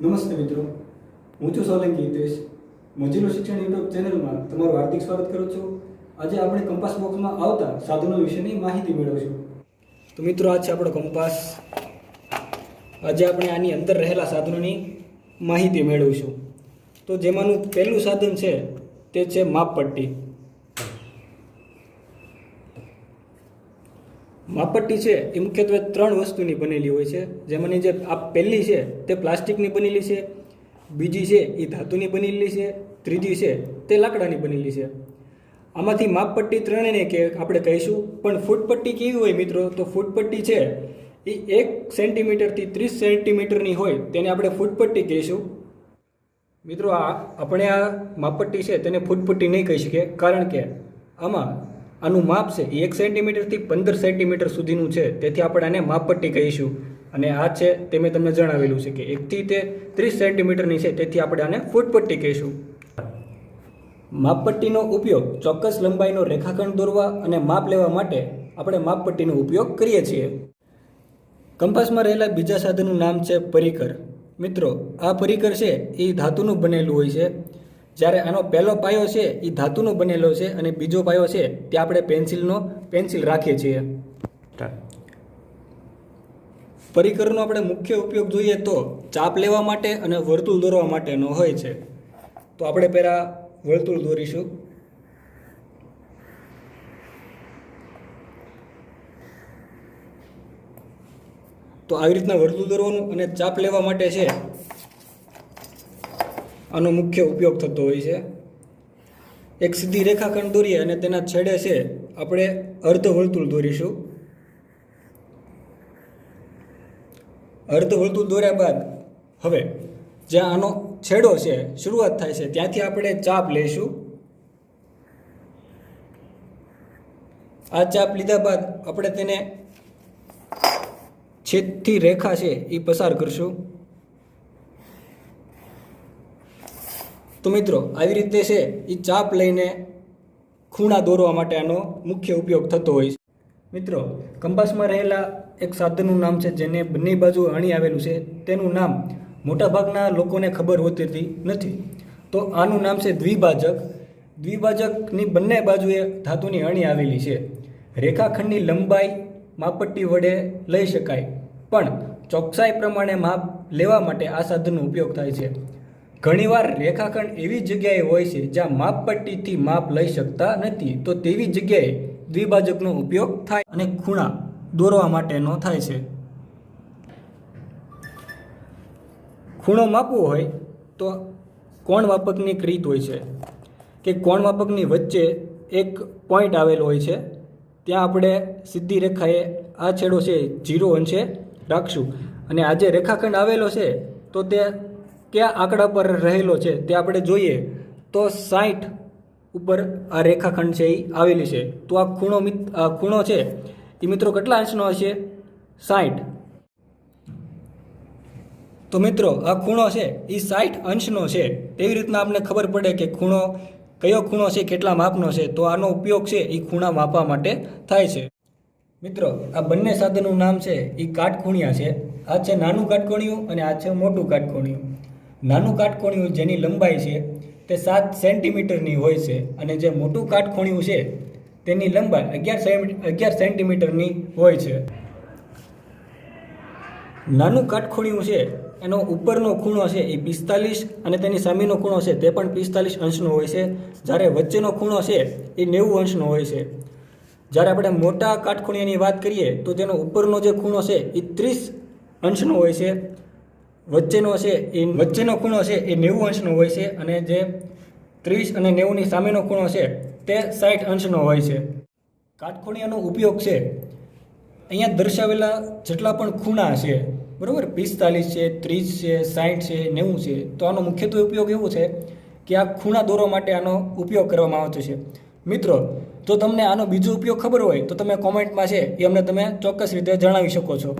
નમસ્તે મિત્રો. હું છું સોલંકી હિતેશ. મોજીલો શિક્ષણ યુટ્યુબ ચેનલમાં તમારું હાર્દિક સ્વાગત કરું છું. આજે આપણે કંપાસ બોક્સમાં આવતા સાધનો વિશેની માહિતી મેળવશું. તો મિત્રો, આ છે આપણો કંપાસ. આજે આપણે આની અંદર રહેલા સાધનોની માહિતી મેળવીશું. તો જેમાંનું પહેલું સાધન છે તે છે માપપટ્ટી. માપપટ્ટી છે એ મુખ્યત્વે ત્રણ વસ્તુની બનેલી હોય છે. જેમાંની જે આ પહેલી છે તે પ્લાસ્ટિકની બનેલી છે. બીજી છે એ ધાતુની બનેલી છે. ત્રીજી છે તે લાકડાની બનેલી છે. આમાંથી માપપટ્ટી ત્રણેયને કે આપણે કહીશું, પણ ફૂટપટ્ટી કેવી હોય મિત્રો? તો ફૂટપટ્ટી છે એ એક સેન્ટીમીટરથી ત્રીસ સેન્ટીમીટરની હોય તેને આપણે ફૂટપટ્ટી કહીશું. મિત્રો, આ આપણે આ માપપટ્ટી છે તેને ફૂટપટ્ટી નહીં કહી શકીએ, કારણ કે આમાં આનું માપ છે એક સેન્ટીમીટરથી પંદર સેન્ટીમીટર સુધીનું છે. તેથી આપણે આને માપપટ્ટી કહીશું. અને આ છે તે મેં તમને જણાવેલું છે કે એકથી તે ત્રીસ સેન્ટીમીટરની છે. તેથી આપણે આને ફૂટપટ્ટી કહીશું. માપપટ્ટીનો ઉપયોગ ચોક્કસ લંબાઈનો રેખાખંડ દોરવા અને માપ લેવા માટે આપણે માપપટ્ટીનો ઉપયોગ કરીએ છીએ. કંપાસમાં રહેલા બીજા સાધનનું નામ છે પરિકર. મિત્રો, આ પરિકર છે એ ધાતુનું બનેલું હોય છે. જ્યારે આનો પહેલો પાયો છે એ ધાતુનો બનેલો છે અને બીજો પાયો છે તે આપણે પેન્સિલનો પેન્સિલ રાખીએ છીએ. પરિકરનો આપણે મુખ્ય ઉપયોગ જોઈએ તો ચાપ લેવા માટે અને વર્તુળ દોરવા માટેનો હોય છે. તો આપણે પહેલાં વર્તુળ દોરીશું. તો આવી રીતના વર્તુળ દોરવાનું અને ચાપ લેવા માટે છે આનો મુખ્ય ઉપયોગ થતો હોય છે. એક સીધી રેખાખંડ દોરીએ અને તેના છેડે છે આપણે અર્ધ દોરીશું. અર્ધ દોર્યા બાદ હવે જ્યાં આનો છેડો છે, શરૂઆત થાય છે, ત્યાંથી આપણે ચાપ લઈશું. આ ચાપ લીધા બાદ આપણે તેને છેદથી રેખા છે એ પસાર કરશું. તો મિત્રો, આવી રીતે છે, એ ચાપ લઈને ખૂણા દોરવા માટે આનો મુખ્ય ઉપયોગ થતો હોય છે. મિત્રો, કંપાસમાં રહેલા એક સાધનનું નામ છે, જેને બંને બાજુ અણી આવેલું છે. તેનું નામ મોટાભાગના લોકોને ખબર હોતી નથી. તો આનું નામ છે દ્વિભાજક. દ્વિભાજકની બંને બાજુએ ધાતુની અણી આવેલી છે. રેખાખંડની લંબાઈ માપટ્ટી વડે લઈ શકાય. પણ ચોકસાઈ પ્રમાણે માપ લેવા માટે આ સાધનનો ઉપયોગ થાય છે. ઘણીવાર રેખાખંડ એવી જગ્યાએ હોય છે જ્યાં માપપટ્ટીથી માપ લઈ શકતા નથી. તો તેવી જગ્યાએ દ્વિભાજકનો ઉપયોગ થાય અને ખૂણા દોરવા માટેનો થાય છે. ખૂણો માપવો હોય તો કોણ માપકની રીત હોય છે? કે કોણ માપકની વચ્ચે એક પોઈન્ટ આવેલો હોય છે? ત્યાં આપણે સીધી રેખાએ આ છેડો છે જીરો અંશે રાખશું. અને આ જે રેખાખંડ આવેલો છે, તો તે કયા આંકડા પર રહેલો છે તે આપણે જોઈએ તો સાઠ ઉપર આ રેખાખંડ છે એ આવેલી છે. તો આ ખૂણો ખૂણો છે એ મિત્રો કેટલા અંશનો હશે? સાઠ તો મિત્રો આ ખૂણો છે એ સાઠ અંશનો છે. તેવી રીતના આપણને ખબર પડે કે ખૂણો કયો ખૂણો છે, કેટલા માપનો છે, તો આનો ઉપયોગ છે એ ખૂણા માપવા માટે થાય છે. મિત્રો આ બંને સાધનનું નામ છે એ કાટખૂણિયા છે. આ છે નાનું કાટખૂણિયું અને આ છે મોટું કાટખૂણિયું. નાનું કાટખૂણિયું જેની લંબાઈ છે તે સાત સેન્ટીમીટરની હોય છે અને જે મોટું કાટખૂણિયું છે તેની લંબાઈ અગિયાર અગિયાર સેન્ટીમીટરની હોય છે. નાનું કાટખૂણિયું છે, એનો ઉપરનો ખૂણો છે એ પિસ્તાલીસ અને તેની સામેનો ખૂણો છે તે પણ પિસ્તાલીસ અંશનો હોય છે. જ્યારે વચ્ચેનો ખૂણો છે એ નેવું અંશનો હોય છે. જ્યારે આપણે મોટા કાટખૂણિયાની વાત કરીએ તો તેનો ઉપરનો જે ખૂણો છે એ ત્રીસ અંશનો હોય છે. વચ્ચેનો છે એ વચ્ચેનો ખૂણો છે એ નેવું અંશનો હોય છે અને જે ત્રીસ અને નેવુંની સામેનો ખૂણો છે તે સાઠ અંશનો હોય છે. કાટખૂણિયાનો ઉપયોગ છે. અહીંયા દર્શાવેલા જેટલા પણ ખૂણા છે, બરાબર? પિસ્તાલીસ છે, ત્રીસ છે સાઠ છે, નેવું છે, તો આનો મુખ્યત્વે ઉપયોગ એવો છે કે આ ખૂણા દોરવા માટે આનો ઉપયોગ કરવામાં આવતો છે. મિત્રો, જો તમને આનો બીજો ઉપયોગ ખબર હોય તો તમે કોમેન્ટમાં છે એ અમને તમે ચોક્કસ રીતે જણાવી શકો છો.